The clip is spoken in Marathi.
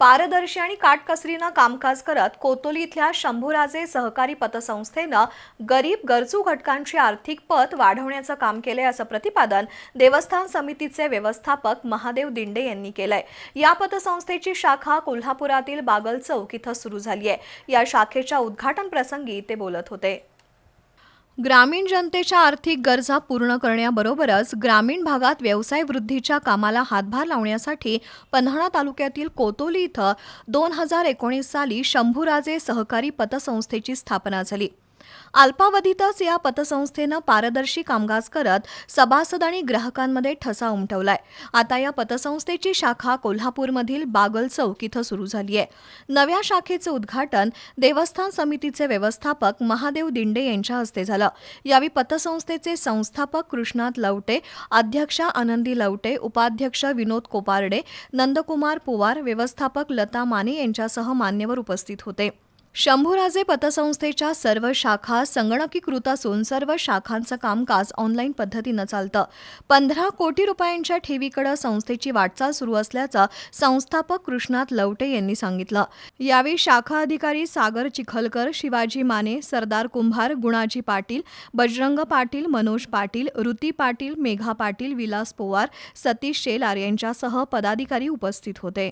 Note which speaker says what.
Speaker 1: पारदर्शी आणि काटकसरीनं कामकाज करत कोतोली इथल्या शंभूराजे सहकारी पतसंस्थेनं गरीब गरजू घटकांची आर्थिक पत वाढवण्याचं काम केलंय असं प्रतिपादन देवस्थान समितीचे व्यवस्थापक महादेव दिंडे यांनी केलंय. या पतसंस्थेची शाखा कोल्हापुरातील बागल चौक इथं सुरू झाली आहे या शाखेच्या उद्घाटन प्रसंगी ते बोलत होते. ग्रामीण जनतेच्या आर्थिक गरजा पूर्ण करण्याबरोबरच ग्रामीण भागात व्यवसाय वृद्धीच्या कामाला हातभार लावण्यासाठी पन्हाळा तालुक्यातील कोतोली इथं दोन हजार एकोणीस साली शंभूराजे सहकारी पतसंस्थेची स्थापना झाली. अल्पावधीतच या पतसंस्थेनं पारदर्शी कामकाज करत सभासद आणि ग्राहकांमध्ये ठसा उमटवलाय. आता या पतसंस्थेची शाखा कोल्हापूरमधील बागल चौक इथं सुरू झाली आहे. नव्या शाखेचं उद्घाटन देवस्थान समितीचे व्यवस्थापक महादेव दिंडे यांच्या हस्ते झालं. यावेळी पतसंस्थेचे संस्थापक कृष्णात लवटे अध्यक्षा आनंदी लवटे उपाध्यक्ष विनोद कोपारडे नंदकुमार पुवार व्यवस्थापक लता माने यांच्यासह मान्यवर उपस्थित होते. शंभूराजे पतसंस्थेच्या सर्व शाखा संगणकीकृत असून सर्व शाखांचं कामकाज ऑनलाईन पद्धतीनं चालतं. पंधरा कोटी रुपयांच्या ठेवीकडे संस्थेची वाटचाल सुरू असल्याचं संस्थापक कृष्णात लवटे यांनी सांगितलं. यावेळी शाखा अधिकारी सागर चिखलकर शिवाजी माने सरदार कुंभार गुणाजी पाटील बजरंग पाटील मनोज पाटील ऋती पाटील मेघा पाटील विलास पोवार सतीश शेलार यांच्यासह पदाधिकारी उपस्थित होते.